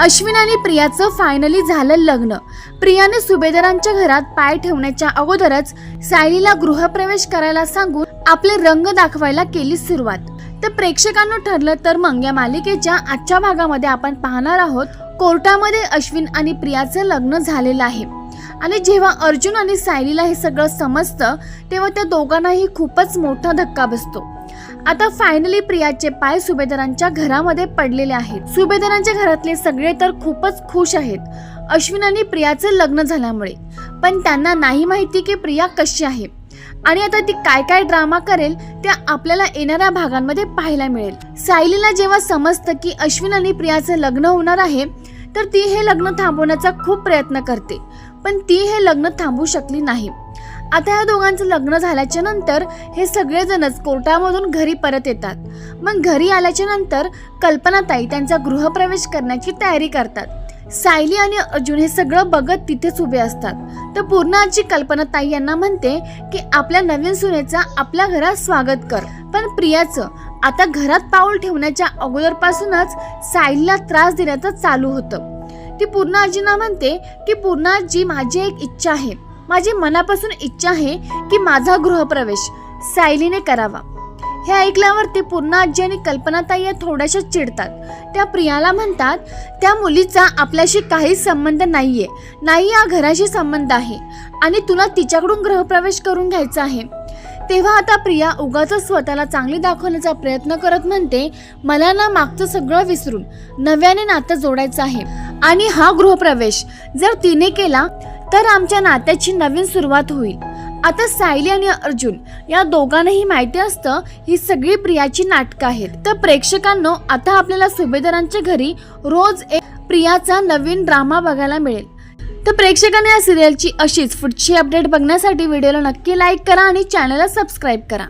अश्विन आणि प्रियाचं फायनली झालं लग्न. प्रियाने सुभेदारांच्या घरात पाय ठेवण्याच्या अगोदरच सायलीला गृहप्रवेश करायला सांगून आपले रंग दाखवायला केली सुरुवात. तर प्रेक्षकांना ठरलं तर मग या मालिकेच्या आजच्या भागामध्ये आपण पाहणार आहोत कोर्टामध्ये अश्विन आणि प्रियाचं लग्न झालेलं आहे. आणि जेव्हा अर्जुन आणि सायलीला हे सगळं समजतं तेव्हा त्या दोघांनाही खूपच मोठा धक्का बसतो. आता फायनली प्रियाचे पाय सुभेदारांच्या घरामध्ये पडलेले आहेत. सुभेदारांच्या घरातले सगळे तर खूपच खुश आहेत. अश्विन आणि प्रियाचं लग्न झाल्यामुळे. पण त्यांना नाही माहिती की प्रिया कशी आहे. आणि आता ती काय काय ड्रामा करेल त्या आपल्याला येणाऱ्या भागांमध्ये पाहायला मिळेल. सायलीला जेव्हा समजतं की अश्विन आणि प्रियाचं लग्न होणार आहे तर ती हे लग्न थांबवण्याचा खूप प्रयत्न करते. पण ती हे लग्न थांबू शकली नाही. आता या दोघांचं लग्न झाल्याच्यानंतर हे सगळेजणच कोर्टामधून घरी परत येतात. मग घरी आल्याच्यानंतर कल्पनाताई त्यांचा गृहप्रवेश करण्याची तयारी करतात. सायली आणि अर्जुन हे सगळं बघत तिथेच उभे असतात. तर पूर्ण आजी कल्पनाताई यांना म्हणते की आपल्या नवीन सुनेचा आपल्या घरात स्वागत कर. पण प्रियाचं आता घरात पाऊल ठेवण्याच्या अगोदरपासूनच सायलीला त्रास देण्याचं चालू होतं. ती पूर्ण आजींना म्हणते की पूर्ण आजी माझी एक इच्छा आहे. माझी मनापासून इच्छा आहे की माझा गृहप्रवेश सायलीने करावा. हे ऐकल्यावर ते पूर्ण आजी आणि कल्पनाताई या थोड्याशा चिडतात. त्या प्रियाला म्हणतात त्या मुलीचा आपल्याशी काहीच संबंध नाहीये. नाही या घराशी संबंध आहे. आणि तुला तिच्याकडून गृहप्रवेश करून घ्यायचा आहे. तेव्हा आता प्रिया उगाच स्वतःला चांगली दाखवण्याचा प्रयत्न करत म्हणते मला ना मागचं सगळं विसरून नव्याने नातं जोडायचं आहे. आणि हा गृहप्रवेश जर तिने केला तर आमच्या नात्याची नवीन सुरुवात होईल. आता सायली आणि अर्जुन या दोघांनाही माहिती असतं ही सगळी प्रियाची नाटकं आहेत. तर प्रेक्षकांनो आता आपल्याला सुभेदारांच्या घरी रोज एक प्रियाचा नवीन ड्रामा बघायला मिळेल. तर प्रेक्षकांनी या सिरियलची अशीच पुढची अपडेट बघण्यासाठी व्हिडिओला नक्की लाईक करा आणि चॅनलला सबस्क्राईब करा.